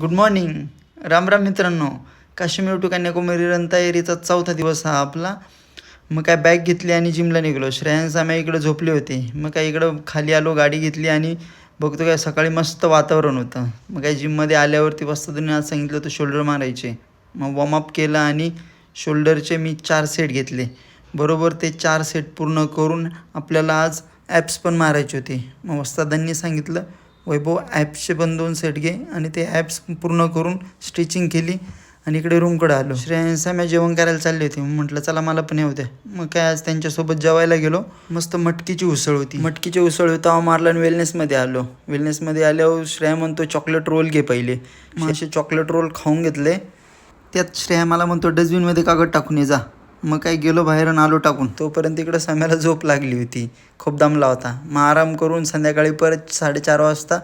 Good morning Ram Ram मित्रांनो. Kashmir to Kanyakumari run तयारीचा चौथा दिवस हा आपला. मग काय बॅग घेतली आणि जिमला निघलो. श्रेयांस आम्ही इकडे झोपले होते. मग काय इकडं खाली आलो गाडी घेतली आणि बघतो काय सकाळी मस्त वातावरण होतं. मग काय जिममध्ये आल्यावरती वस्ता तुम्ही आज सांगितलं होतं शोल्डर मारायचे. मग वॉर्मअप केलं आणि शोल्डरचे मी चार सेट घेतले. बरोबर ते चार सेट पूर्ण करून आपल्याला आज ॲप्स पण मारायचे होते. मग वस्तादांनी सांगितलं वैभव ॲप्सचे पण दोन सेट घे. आणि ते ॲप्स पूर्ण करून स्टिचिंग केली. आणि इकडे रूमकडे आलो. श्रेयांसा मी जेवण करायला चालली होती. म्हटलं चला मला पण येऊ द्या. मग काय आज त्यांच्यासोबत जेवायला गेलो. मस्त मटकीची उसळ होती. मटकीची उसळ होता. मारला आणि वेलनेसमध्ये आलो. वेलनेसमध्ये आल्यावर श्रेया म्हणतो चॉकलेट रोल घे पहिले. मग? असे चॉकलेट रोल खाऊन घेतले. त्यात श्रेया मला म्हणतो डस्टबिनमध्ये कागद टाकून ये जा. मग काय गेलो बाहेर आलो टाकून. तोपर्यंत इकडं सम्याला झोप लागली होती. खूप दमला होता. मग आराम करून संध्याकाळी परत साडेचार वाजता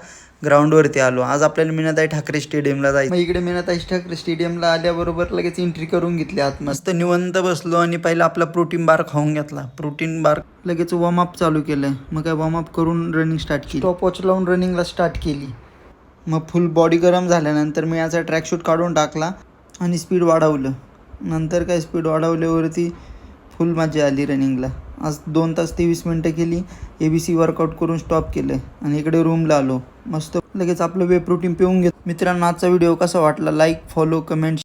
ग्राउंडवरती आलो. आज आपल्याला मीनाताई ठाकरे स्टेडियमला जायचं. मग इकडे मीनाताई ठाकरे स्टेडियमला आल्याबरोबर लगेच एंट्री करून घेतली आत मस्त निवंत बसलो आणि पहिला आपला प्रोटीन बार खाऊन घेतला. प्रोटीन बार लगेच वॉर्मअप चालू केलं मग काय वॉर्मअप करून रनिंग स्टार्ट केली. टॉप वॉच लावून रनिंगला स्टार्ट केली. मग फुल बॉडी गरम झाल्यानंतर मी याचा ट्रॅकशूट काढून टाकला आणि स्पीड वाढवलं. नंतर काय स्पीड वाढवल्यावरती फुल मजा आली रनिंगला आज दोन तास तेवीस मिनटं केली ए बी सी वर्कआउट करून स्टॉप केलं आणि इकडे रूमला आलो. मस्त लगेच आपलं वे प्रोटीन पिऊन घेत. मित्रांनो आजचा व्हिडिओ कसा वाटला? Like follow comment